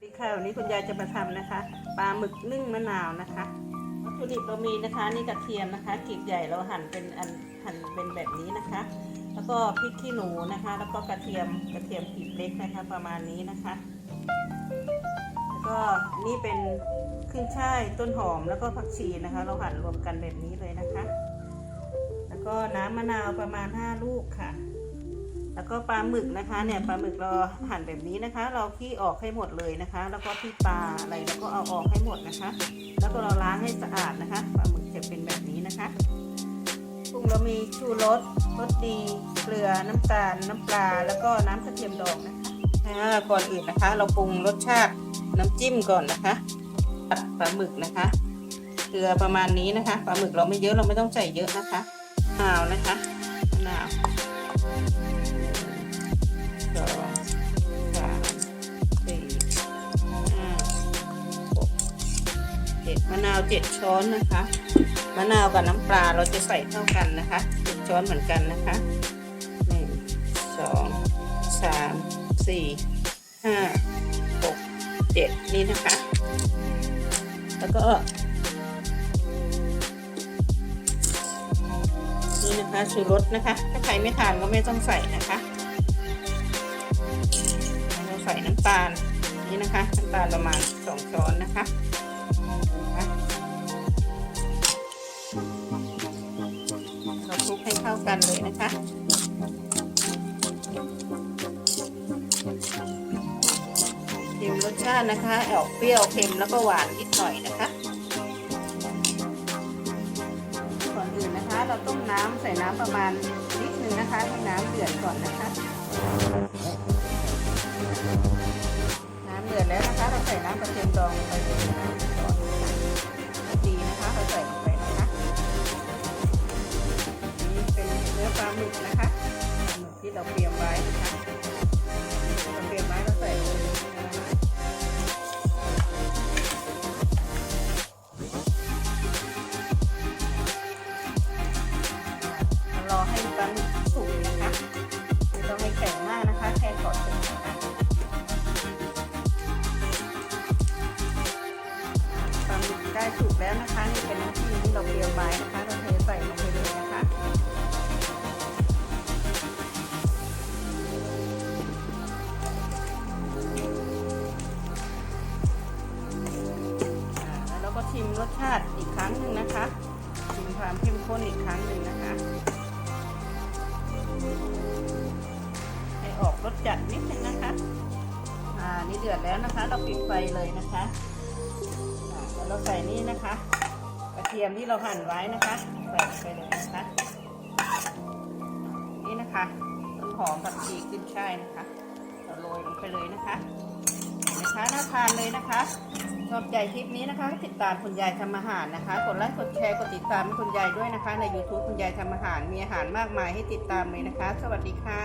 วัสดีค่ะวันนี้คุณยายจะมาทำนะคะปลาหมึกนึ่งมะนาวนะคะวัตถุดิบเรามีนะคะนี่กระเทียมนะคะกรีบใหญ่เราหั่นเป็นอันหั่นเป็นแบบนี้นะคะ แล้วก็พริกขี้หนูนะคะ แล้วก็กระเทียมกระเทียมกรีบเล็กนะคะ ประมาณนี้นะคะ แล้วก็นี่เป็นขึ้นช่ายต้นหอมแล้วก็ผักชีนะคะ เราหั่นรวมกันแบบนี้เลยนะคะ แล้วก็น้ำมะนาวประมาณ 5 ลูกค่ะ แล้วก็ปลาหมึกนะคะเนี่ยปลาหมึกเราหั่นแบบนี้นะคะ เราขี้ออกให้หมดเลยนะคะ แล้วก็ที่ปลาอะไรเราก็เอาออกให้หมดนะคะ แล้วก็เราล้างให้สะอาดนะคะปลาหมึกจะเป็นแบบนี้นะคะปรุงเรามีชูรสรสดีเกลือน้ำตาลน้ำปลาแล้วก็น้ำกระเทียมดองนะคะก่อนอื่นนะคะ เราปรุงรสชาติน้ำจิ้มก่อนนะคะตัดปลาหมึกนะคะเกลือประมาณนี้นะคะปลาหมึกเราไม่เยอะเราไม่ต้องใส่เยอะนะคะมะนาวนะคะมะนาว องสามสี่ห้าหกเจ็ดมะนาวเจ็ดช้อนนะคะ มะนาวกับน้ำปลาเราจะใส่เท่ากันนะคะเจ็ดช้อนเหมือนกันนะคะหนึ่งสองสามสี่ห้าหกเจ็ดนี่นะคะ แล้วก็นี่นะคะชูรสนะคะ ถ้าใครไม่ทานก็ไม่ต้องใส่นะคะ ใส่น้ำตาลนี่นะคะน้ำตาลประมาณสองช้อนนะคะเราคลุกให้เข้ากันเลยนะคะชิมรสชาตินะคะออกเปรี้ยวเค็มแล้วก็หวานนิดหน่อยนะคะก่อนอื่นนะคะ เราต้มน้ำใส่น้ำประมาณนิดนึงนะคะให้น้ำเดือดก่อนนะคะ น้ำกระเทียมดองไปเลยนะคะก่อนดีนะคะเราใส่ลงไปนะคะนี่เป็นเนื้อปลาหมึกนะคะปลาหมึกที่เราเตรียมไว้นะคะ แล้วนะคะนี่เป็นน้ำจิ้มที่เราเตรียมไว้นะคะ เราเทใส่ลงไปเลยนะคะแล้วเราก็ชิมรสชาติอีกครั้งหนึ่งนะคะ ชิมความเข้มข้นอีกครั้งหนึ่งนะคะให้ออกรสจัดนิดนึงนะคะ อ่า นี่เดือดแล้วนะคะ เราปิดไฟเลยนะคะ เราใส่นี่นะคะ กระเทียมที่เราหั่นไว้นะคะใส่ไปเลยนะคะ นี่นะคะต้นหอมผักชีขึ้นช่ายนะคะเราโรยลงไปเลยนะคะนไหมคะน่าทานเลยนะคะชอบใจคลิปนี้นะคะ ติดตามคุณยายทำอาหารนะคะ กดไลค์กดแชร์กดติดตามคุณยายด้วยนะคะ ใน YouTube คุณยายทำอาหารมีอาหารมากมายให้ติดตามเลยนะคะ สวัสดีค่ะ